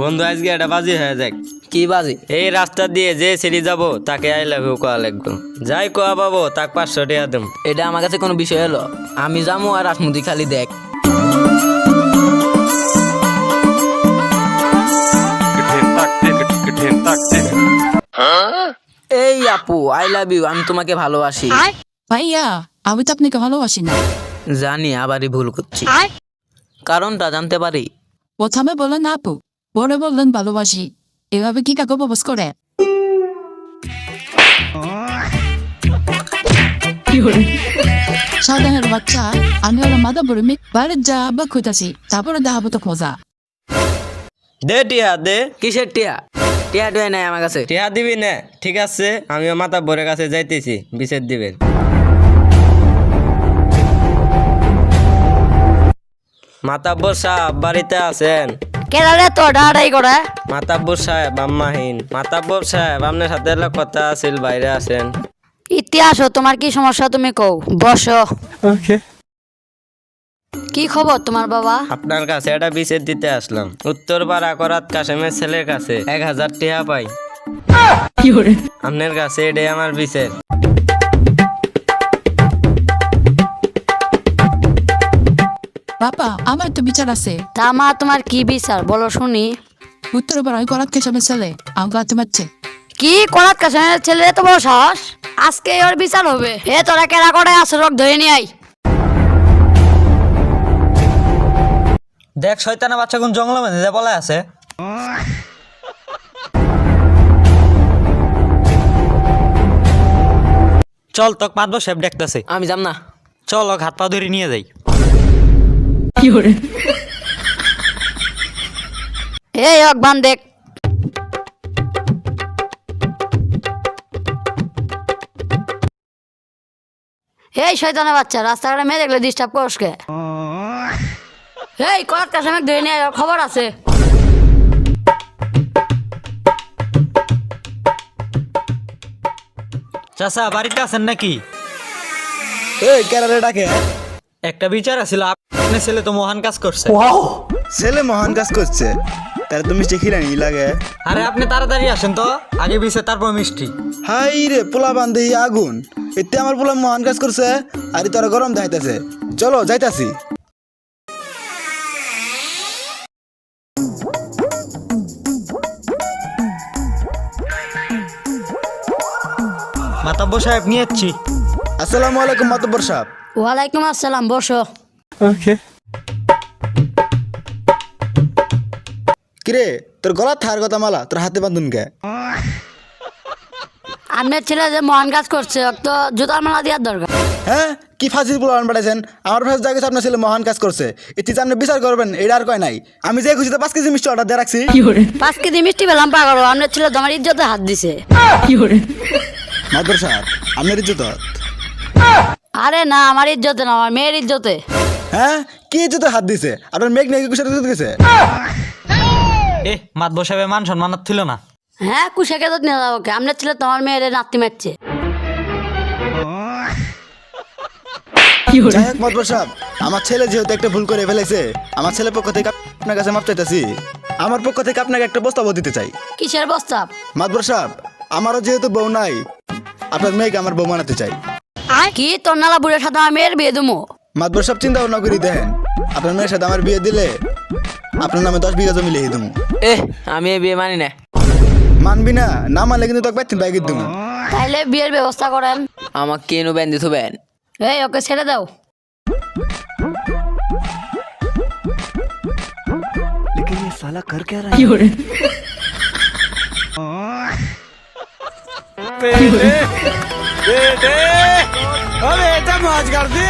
বন্ধু আজকে এটা বাজি হয়ে যাক। কি বাজি? এই রাস্তা দিয়ে যে সিঁড়ি যাব তাকে আই লাভ ইউ কোয়া লাগবো। যাই কোয়া পাবো তাক পাঁচশো টাকা দেব এটা আমার কাছে কোনো বিষয় হলো? আমি যাব আর আসমুদি খালি দেখ। এই আপু আই লাভ ইউ আমি তোমাকে ভালোবাসি। ভাইয়া আমি তো আপনাকে ভালোবাসি না। জানি আবারই ভুল করছি। কারণটা জানতে পারি? প্রথমে বললেন আপু। পরে বললেন ভালোবাসি এভাবে কি কাকু প্রপোজ করে? সাধারণ বাচ্চা আমি হলো মাদা বড় মেয়ে বাইরে যা বা খুঁজাছি তারপরে দেখাবো তো খোঁজা। দে টিয়া দে। কিসের টিয়া? টিয়া টুয়া নাই আমার কাছে। টিয়া দিবি না। ঠিক আছে আমিও মাথা ভরে কাছে যাইতেছি বিছের দিবেন। মাতাব্বর সাহেব বাড়িতে আছেন? তো ডাড়াই করে মাতাব্বর সাহেব আম্মাহীন মাতাব্বর সাহেব আপনার সাথে এলা কথা আছিল বাইরে আছেন। ইতিহাস তোমার কি সমস্যা তুমি কও। বসো। কি খবর তোমার বাবা? আপনার কাছে এটা বিছের দিতে আসলাম। উত্তর পাড়া করাত কাশেমের ছেলের কাছে এক হাজার টিয়া পাই। আপনার কাছে এটাই আমার বিছের বাবা আমার তো বিচার আছে। তা মা তোমার কি বিচার? বলো শুনি। উত্তর পাড়ায় করাত খেসামের ছেলে আমাকে হাতে মারছে। কি? করাত কাছে ছেলে এত বড় সাহস? আজকে ওর বিচার হবে। এ তোরা কেরা করে আসরক ধরে নিয়ে আই দেখ শয়তানা বাচ্চা কোন জঙ্গলের মধ্যে যে বলা আছে। চল তোক মাতবো সেব দেখতেছে। আমি যাম না। চল হাত পা ধরে নিয়ে যাই। এই অকবান দেখ। এই শয়তানের বাচ্চা রাস্তাঘাটে মেয়ে দেখলে ডিস্টার্ব করস কে? এই করাত কাছে ধরে নিয়ে খবর আছে। চাচা বাড়িতে আছেন নাকি? এই ক্যারারে ডাকে। একটা বিচার আছিল আপনার ছেলে তো মহান কাজ করছে। ওয়াও ছেলে মহান কাজ করছে। তার তো মিষ্টি খিলানি লাগে। আরে আপনি তাড়াতাড়ি আসেন তো আগে বিছে তারপর মিষ্টি। হাই রে পোলা বান্ধে আগুন। এতে আমার পোলা মহান কাজ করছে আর তোরা গরম দেখাইতেছে। চলো যাইতাছি। মাতাব্বর সাহেব নিয়ে যাচ্ছি আসসালামু আলাইকুম মাতব্বর সাহেব। ওয়ালাইকুম আসসালাম বসো। কিরে তোর গলা থার কথা মালা তোর হাতে বান্ধুন কে? আপনার ছেলে যে মহান কাজ করছে ওকে তো জুতার মালা দেওয়ার দরকার। হ্যাঁ? কি ফাঁসির পোলা পাঠাইছেন আমার ফাঁস জায়গায় আপনার ছেলে মহান কাজ করছে। এটি আপনি বিচার করবেন এটা আর কয় নাই। আমি যে খুশিতে পাঁচ কেজি মিষ্টি অর্ডার দিয়ে রাখছি। পাঁচ কেজি মিষ্টি পেলাম পাগল। আপনার ছেলে তোমার ইজ্জতে হাত দিছে। মাতব্বর সাহেব আপনার ইজ্জত। আরে না আমার ইজ্জতে না আমার মেয়ের ইজ্জতে। হ্যাঁ? কি হাত দিছে? আপনার মেঘ নাকি কুশার ইজ্জত গেছে এ মাতব্বর সাহেবের মান সম্মান ছিল না। হ্যাঁ কুশাকে তো নিয়ে যাব আপনার ছেলে তোমার মেয়ের নাতি মারছে। যাই হোক মাতবর সাহেব আমার ছেলে যেহেতু একটা ভুল করে ফেলেছে আমার ছেলের পক্ষ থেকে আপনার কাছে মাপ চাইতেছি। আমার পক্ষ থেকে আপনাকে একটা প্রস্তাবও দিতে চাই। কিসের প্রস্তাব? মাতবর সাহেব আমারও যেহেতু বউ নাই আপনার মেয়েকে আমার বউ মানাতে চাই। কি তোর নালা বুড়ের সাথে আমার মেয়ের বিয়ে দেবো? মাতবর সাহেব চিন্তা ভাবনা করি দেখেন আপনার মেয়ের সাথে আমার বিয়ে দিলে আপনার নামে দশ বিঘা জমি লিখে দেবো এ আমি এই বিয়ে মানি না মানবি না না মানলে কিন্তু তোকে বাইতেন বাইকে দেবো তাইলে বিয়ের ব্যবস্থা করেন আমাকে কেন ব্যান দিতে ব্যান এই ওকে ছেড়ে দাও अबे मौज कर दे